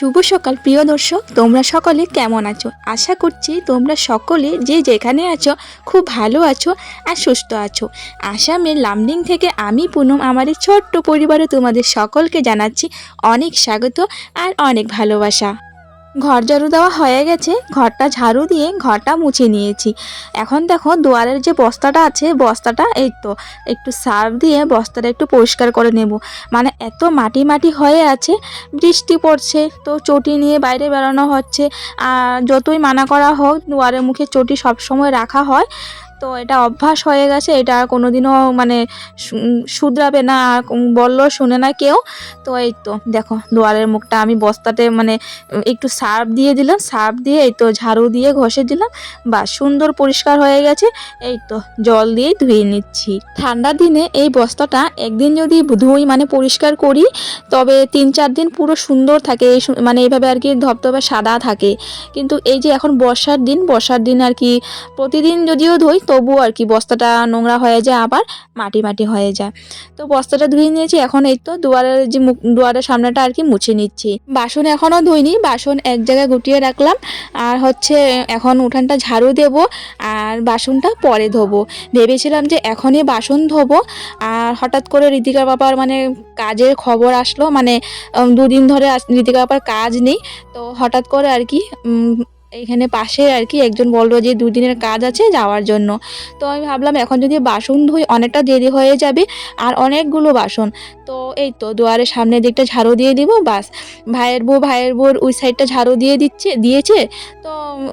শুভ সকাল, প্রিয় দর্শক। তোমরা সকলে কেমন আছো? আশা করছি তোমরা সকলে যে যেখানে আছো, খুব ভালো আছো আর সুস্থ আছো। আসামের লামডিং থেকে আমি পুনম, আমার ছোট্ট পরিবারে তোমাদের সকলকে জানাচ্ছি অনেক স্বাগত আর অনেক ভালোবাসা। ঘর ঝাড়ু দেওয়া হয়ে গেছে, ঘরটা ঝাড়ু দিয়ে ঘরটা মুছে নিয়েছি। এখন দেখো দুয়ারের যে বস্তাটা আছে, বস্তাটা এই তো, একটু সার্ফ দিয়ে বস্তাটা একটু পরিষ্কার করে নেব। মানে এত মাটি মাটি হয়ে আছে, বৃষ্টি পড়ছে, তো চটি নিয়ে বাইরে বেরোনো হচ্ছে। আর যতই মানা করা হোক দুয়ারের মুখে চটি সবসময় রাখা হয়। তো এটা অভ্যাস হয়ে গেছে, এটা আর কোনোদিনও মানে শুধরাবে না, আর বললেও শুনে না কেউ। তো এই তো, দেখো, দুয়ারের মুখটা আমি বস্তাতে মানে একটু সার্ফ দিয়ে দিলাম, সার্ফ দিয়ে এই তো ঝাড়ু দিয়ে ঘষে দিলাম। বা সুন্দর পরিষ্কার হয়ে গেছে। এই তো, জল দিয়ে ধুয়ে নিচ্ছি। ঠান্ডার দিনে এই বস্তাটা একদিন যদি ধুই মানে পরিষ্কার করি, তবে তিন চার দিন পুরো সুন্দর থাকে, এই মানে এইভাবে আর কি ধপধপে সাদা থাকে। কিন্তু এই যে এখন বর্ষার দিন বর্ষার দিন আর কি প্রতিদিন যদিও ধুই তবুও আর কি বস্তাটা নোংরা হয়ে যায়, আবার মাটি মাটি হয়ে যায়। তো বস্তাটা ধুয়ে নিয়েছি, এখন এই তো দুয়ারের যে দুয়ারের সামনেটা আর কি মুছে নিচ্ছি। বাসন এখনও ধুইনি, বাসন এক জায়গায় গুটিয়ে রাখলাম। আর হচ্ছে এখন উঠানটা ঝাড়ু দেব, আর বাসনটা পরে ধোবো। ভেবেছিলাম যে এখনই বাসন ধোবো, আর হঠাৎ করে ঋতিকা বাবার মানে কাজের খবর আসলো মানে দুদিন ধরে ঋতিকা বাবার কাজ নেই। তো হঠাৎ করে আর কি এখানে পাশে আর কি একজন বলল যে দুদিনের কাজ আছে যাওয়ার জন্য। তো আমি ভাবলাম এখন যদি বাসন ধুই অনেকটা দেরি হয়ে যাবে আর অনেকগুলো বাসন। তো এই তো দুয়ারের সামনের দিকটা ঝাড়ু দিয়ে দিব, বাস। ভাইয়ের বউ, ভাইয়ের বউর ওই সাইডটা ঝাড়ু দিয়ে দিচ্ছে, দিয়েছে। তো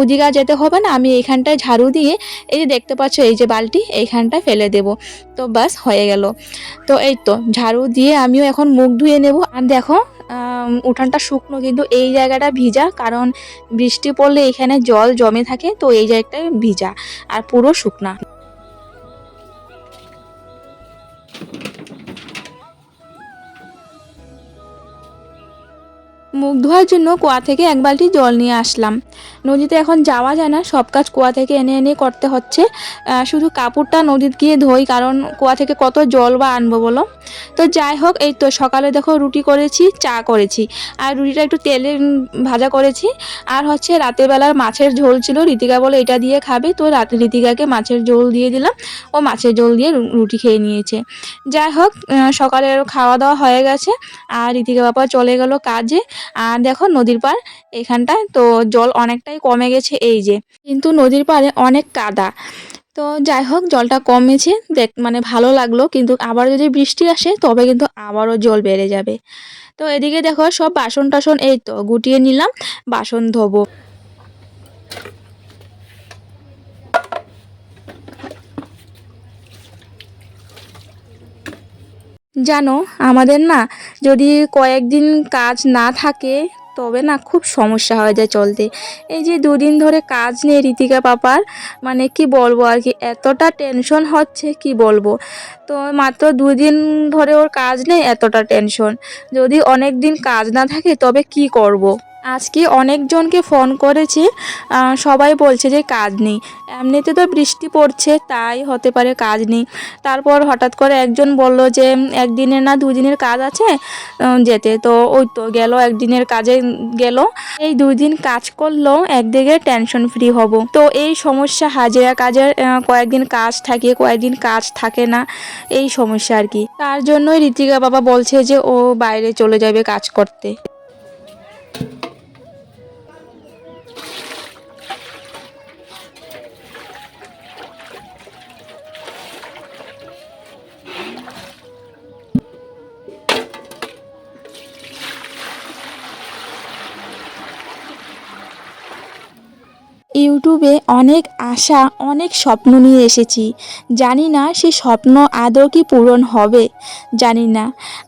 ওদিকে যেতে হবে না, আমি এইখানটায় ঝাড়ু দিয়ে এই যে দেখতে পাচ্ছ এই যে বালটি এইখানটায় ফেলে দেব। তো বাস হয়ে গেল। তো এই তো ঝাড়ু দিয়ে আমিও এখন মুখ ধুয়ে নেব। আর দেখো উঠানটা শুকনো, কিন্তু এই জায়গাটা ভিজা, কারণ বৃষ্টি পড়লে এখানে জল জমে থাকে, তো এই জায়গাটা ভিজা আর পুরো শুকনা। মুখ ধোয়ার জন্য কুয়া থেকে এক বালতি জল নিয়ে আসলাম। নদীতে এখন যাওয়া যায় না, সব কাজ কুয়া থেকে এনে এনে করতে হচ্ছে। শুধু কাপড়টা নদীতে গিয়ে ধোই, কারণ কুয়া থেকে কত জল বা আনব বলো? তো যাই হোক, এই তো সকালে দেখো রুটি করেছি, চা করেছি। আর রুটিটা একটু তেলে ভাজা করেছি। আর হচ্ছে রাতের বেলার মাছের ঝোল ছিল ঋতিকা বলে এটা দিয়ে খাবে। তো রাতে ঋতিকাকে মাছের ঝোল দিয়ে দিলাম, ও মাছের ঝোল দিয়ে রুটি খেয়ে নিয়েছে। যাই হোক সকালের খাওয়া দাওয়া হয়ে গেছে। আর ঋতিকা বাবা চলে গেল কাজে। আর দেখো নদীর পার এখানটায়, তো জল অনেকটাই কমে গেছে এই যে। কিন্তু নদীর পাড়ে অনেক কাদা। তো যাই হোক, জলটা কমেছে, দেখ মানে ভালো লাগল, কিন্তু আবার যদি বৃষ্টি আসে, তবে কিন্তু আবারও জল বেড়ে যাবে। তো এদিকে দেখো সব বাসন টাসন এই তো গুটিয়ে নিলাম, বাসন ধোবো। জানো, আমাদের না যদি কয়েকদিন কাজ না থাকে, তবে না খুব সমস্যা হয়ে যায় চলতে। এই যে দুদিন ধরে কাজ নেই ঋতিকা পাপার মানে কি বলব আর কি, এতটা টেনশন হচ্ছে, কি বলব? তো মাত্র দুদিন ধরে ওর কাজ নেই, এতটা টেনশন যদি অনেক দিন কাজ না থাকে, তবে কি করব। আজকে অনেকজনকে ফোন করেছি সবাই বলছে যে কাজ নেই। এমনিতে তো বৃষ্টি পড়ছে, তাই হতে পারে কাজ নেই। তারপর হঠাৎ করে একজন বলল যে, একদিনের না দুদিনের কাজ আছে? যেতে। তো ওই তো গেল, একদিনের কাজে গেল। এই দুই দিন কাজ করলেও একদিকে টেনশন ফ্রি হব। তো এই সমস্যা, হাজিরা কাজের কয়েকদিন কাজ থাকে, কয়েকদিন কাজ থাকে না, এই সমস্যা আর কি। তার জন্যই ঋতিকা বাবা বলছে যে, ও বাইরে চলে যাবে কাজ করতে। ইউটিউবে অনেক আশা, অনেক স্বপ্ন নিয়ে এসেছি। জানি না সে স্বপ্ন আদৌ কি পূরণ হবে। জানি না।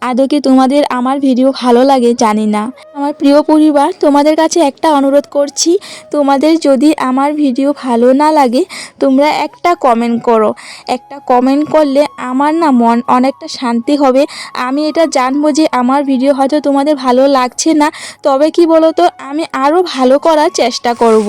আদৌ কি তোমাদের আমার ভিডিও ভালো লাগে? জানি না। আমার প্রিয় পরিবার, তোমাদের কাছে একটা অনুরোধ করছি, তোমাদের যদি আমার ভিডিও ভালো না লাগে, তোমরা একটা কমেন্ট করো। একটা কমেন্ট করলে আমার না মন অনেকটা শান্তি হবে। আমি এটা জানব যে আমার ভিডিও হয়তো তোমাদের ভালো লাগছে না, তবে কি বলো তো আমি আরও ভালো করার চেষ্টা করব।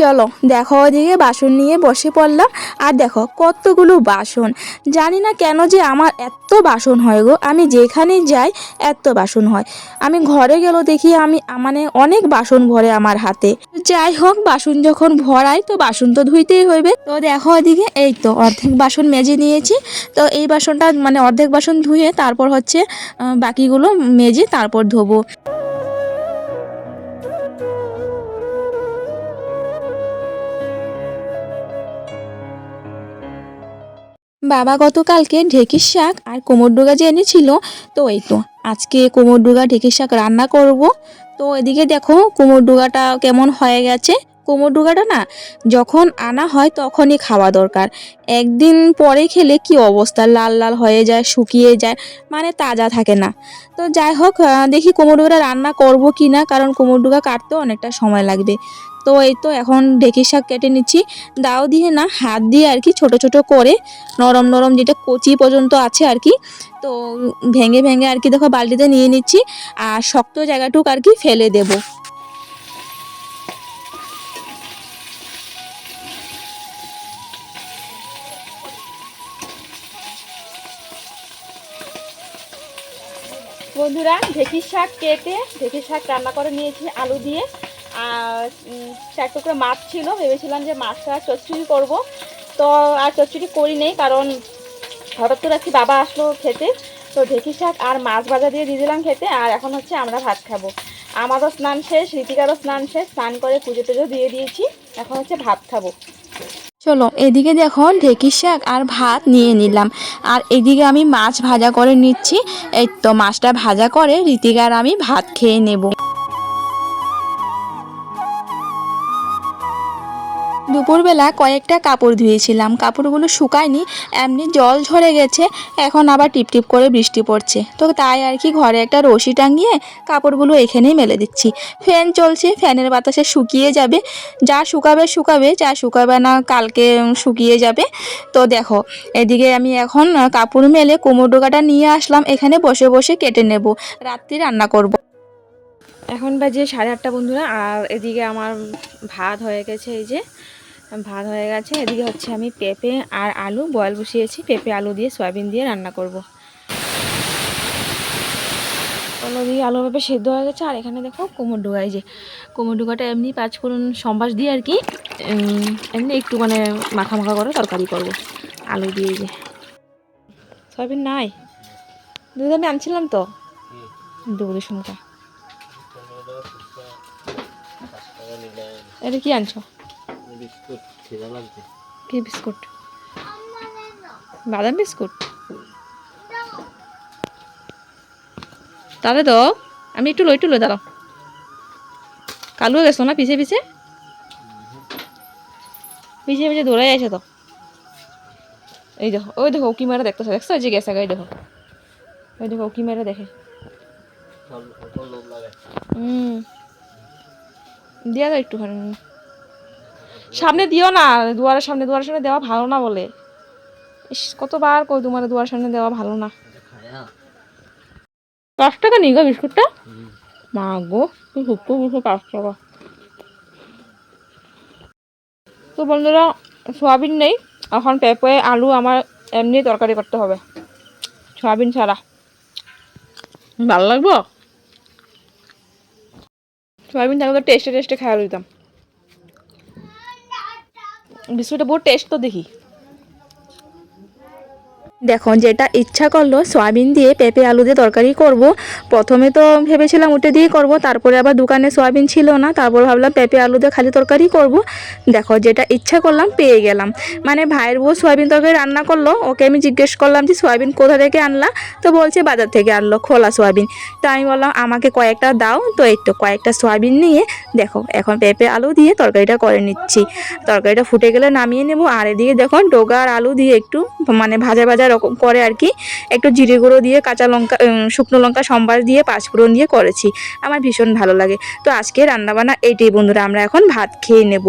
চলো দেখো ওদিকে বাসন নিয়ে বসে পড়লাম। আর দেখো কতগুলো বাসন। জানি না কেন যে আমার এত বাসন হয় গো। আমি যেখানে যাই এত বাসন হয়। আমি ঘরে গেল দেখি আমি মানে অনেক বাসন ভরে আমার হাতে। যাই হোক, বাসন যখন ভরাই তো বাসন তো ধুইতেই হইবে। তো দেখো ওদিকে এই তো অর্ধেক বাসন মেজে নিয়েছি। তো এই বাসনটা মানে অর্ধেক বাসন ধুয়ে তারপর হচ্ছে বাকিগুলো মেজে তারপর ধোবো। বাবা গতকালকে ঢেঁকির শাক আর কোমর ডুগা যে এনেছিল, তো এই তো, আজকে কোমর ডুগা ঢেঁকির শাক রান্না করব। তো এদিকে দেখো কোমর ডুগাটা কেমন হয়ে গেছে। কোমর ডুগাটা না, যখন আনা হয় তখনই খাওয়া দরকার। একদিন পরে খেলে কি অবস্থা, লাল লাল হয়ে যায়, শুকিয়ে যায় মানে তাজা থাকে না। তো যাই হোক দেখি কোমর ডুগাটা রান্না করব কি না কারণ কোমর ডুগা কাটতেও অনেকটা সময় লাগবে। তো এই তো এখন ঢেঁকির শাক কেটে নিচ্ছি। দাও দিয়ে না, হাত দিয়ে আর কি ছোট ছোট করে নরম নরম যেটা কচি পর্যন্ত আছে আর কি, তো ভেঙে ভেঙে আর কি দেখো বালতিতে নিয়ে নিচ্ছি আর শক্ত জায়গাটুক আর কি ফেলে দেব। বন্ধুরা ঢেঁকির শাক কেটে ঢেঁকির শাক রান্না করে নিয়েছি আলু দিয়ে। চার টুকরো মাছ ছিল। ভেবেছিলাম যে মাছটা চচ্চড়ি করব। তো আর চচ্চড়ি করি নেই, কারণ হঠাৎ করে আজকে বাবা আসলো খেতে। তো ঢেঁকি শাক আর মাছ ভাজা দিয়ে দিয়ে দিলাম খেতে, আর এখন হচ্ছে আমরা ভাত খাব। আমারও স্নান শেষ, রীতিকারও স্নান শেষ, স্নান করে পুজো টুজো দিয়ে দিয়েছি। এখন হচ্ছে ভাত খাব। চলো, এদিকে দেখো ঢেঁকির শাক আর ভাত নিয়ে নিলাম। আর এদিকে আমি মাছ ভাজা করে নিচ্ছি। এই তো মাছটা ভাজা করে রীতিকার আমি ভাত খেয়ে নেব। দুপুরবেলা কয়েকটা কাপড় ধুয়েছিলাম। কাপড়গুলো শুকায়নি, এমনি জল ঝরে গেছে, এখন আবার টিপটিপ করে বৃষ্টি পড়ছে। তো তাই আর কি ঘরে একটা রশি টাঙিয়ে কাপড়গুলো এখানেই মেলে দিচ্ছি। ফ্যান চলছে, ফ্যানের বাতাসে শুকিয়ে যাবে। যা শুকাবে শুকাবে, যা শুকাবে না কালকে শুকিয়ে যাবে। তো দেখো, এদিকে আমি এখন কাপড় মেলে কোমর ডোকাটা নিয়ে আসলাম, এখানে বসে বসে কেটে নেব, রাত্রি রান্না করব। এখন বাজে সাড়ে আটটা বন্ধুরা, আর এদিকে আমার ভাত হয়ে গেছে, এই যে ভাত হয়ে গেছে, এদিকে হচ্ছে আমি পেঁপে আর আলু বয়েল বসিয়েছি। পেঁপে, আলু দিয়ে সয়াবিন দিয়ে রান্না করব। দিয়ে আলু পেঁপে সেদ্ধ হয়ে গেছে, আর এখানে দেখো কোমর ডুগা, এই যে কোমর ডুগাটা এমনি পাঁচ পাঁচফোড়ন সম্বাস দিয়ে আর কি এমনি একটু মানে মাখা মাখা করে তরকারি করব, আলু দিয়ে যে। সয়াবিন নাই? দুধ আমি আনছিলাম তো? দুধের সমকা এটা কি আনছো? বিস্কুট খিদা লাগছে। কি বিস্কুট? বাদাম বিস্কুট? তাহলে তো আমি একটু লই একটু লই দাঁড়াও। কালু গেছো না পিছে পিছে? পিছে পিছে দৌড়াই আছে তো। এই দেখো ওই দেখো উকি মেরে দেখতেছে দেখছ? ওই যে গেছে গাই দেখো। ওই দেখো উকি মেরে দেখে। হুম দিয়া দাও একটুখানি। সামনে দিও না দুয়ারের সামনে দুয়ারের সামনে দেওয়া ভালো না বলে। ইস, কতবার কই তোমার দুয়ারের সামনে দেওয়া ভালো না। পাঁচ টাকা নিই গো বিস্কুটটা? মা গো তুই বুঝো পাঁচ টাকা। তো বন্ধুরা, সোয়াবিন নেই, এখন পেঁপে, আলু আমার এমনি তরকারি করতে হবে। সোয়াবিন ছাড়া। ভালো লাগবো? সোয়াবিন থাকলে টেস্টে টেস্টে খাওয়া দিতাম বিস্কুটটা বহুত টেস্ট তো দেখি। দেখো যেটা ইচ্ছা করল, সয়াবিন দিয়ে পেঁপে আলু দিয়ে তরকারি করব। প্রথমে তো ভেবেছিলাম ওটা দিয়ে করব, তারপরে আবার দোকানে সয়াবিন ছিল না, তারপর ভাবলাম পেঁপে আলু দিয়ে খালি তরকারি করব। দেখো, যেটা ইচ্ছা করলাম, পেয়ে গেলাম। মানে ভাইয়ের বউ সয়াবিন তরকারি রান্না করল, ওকে আমি জিজ্ঞেস করলাম যে, সয়াবিন কোথা থেকে আনলা? তো বলছে, বাজার থেকে আনলো, খোলা সয়াবিন। তো আমি বললাম, আমাকে কয়েকটা দাও। তো একটু কয়েকটা সয়াবিন নিয়ে, দেখো, এখন পেঁপে আলু দিয়ে তরকারিটা করে নিচ্ছি। তরকারিটা ফুটে গেলে নামিয়ে নেব। আর এদিকে দেখো, ডোগা আর আলু দিয়ে একটু মানে ভাজা ভাজা রকম করে আর কি একটু জিরে গুঁড়ো দিয়ে কাঁচা লঙ্কা শুকনো লঙ্কা সম্বার দিয়ে পাঁচফোড়ন দিয়ে করেছি। আমার ভীষণ ভালো লাগে। তো আজকে রান্নাবান্না এইটাই বন্ধুরা আমরা এখন ভাত খেয়ে নেব।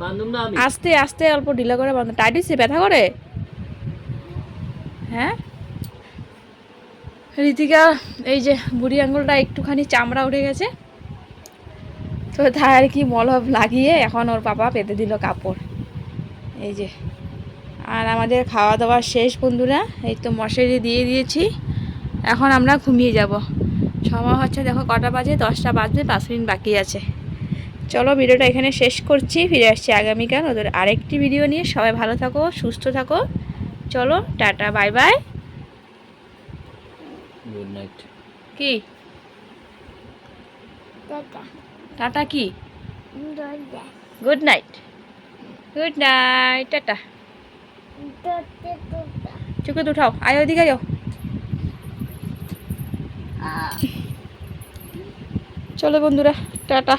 বান্ধব আস্তে আস্তে অল্প ঢিলা করে বাঁধো টাইট হয়েছে ব্যথা করে? হ্যাঁ? রীতিকা এই যে বুড়ি আঙুলটা একটুখানি চামড়া উঠে গেছে। তো তাই আর কি মলভ লাগিয়ে এখন ওর বাবা পেতে দিল কাপড়। এই যে। আর আমাদের খাওয়া দাওয়া শেষ বন্ধুরা। এই তো মশারি দিয়ে দিয়েছি। এখন আমরা ঘুমিয়ে যাব। সময় হচ্ছে দেখো কটা বাজে দশটা বাজবে পাঁচ মিনিট বাকি আছে। চলো ভিডিওটা এখানে শেষ করছি ফিরে আসছি আগামীকাল ওদের আরেকটি ভিডিও নিয়ে। সবাই ভালো থাকো সুস্থ থাকো। চলো tata bye bye. Good night কি? টাটা। কি? Good night good night tata. চুকে উঠাও। আয় ওদিকে যাও চলো বন্ধুরা টাটা।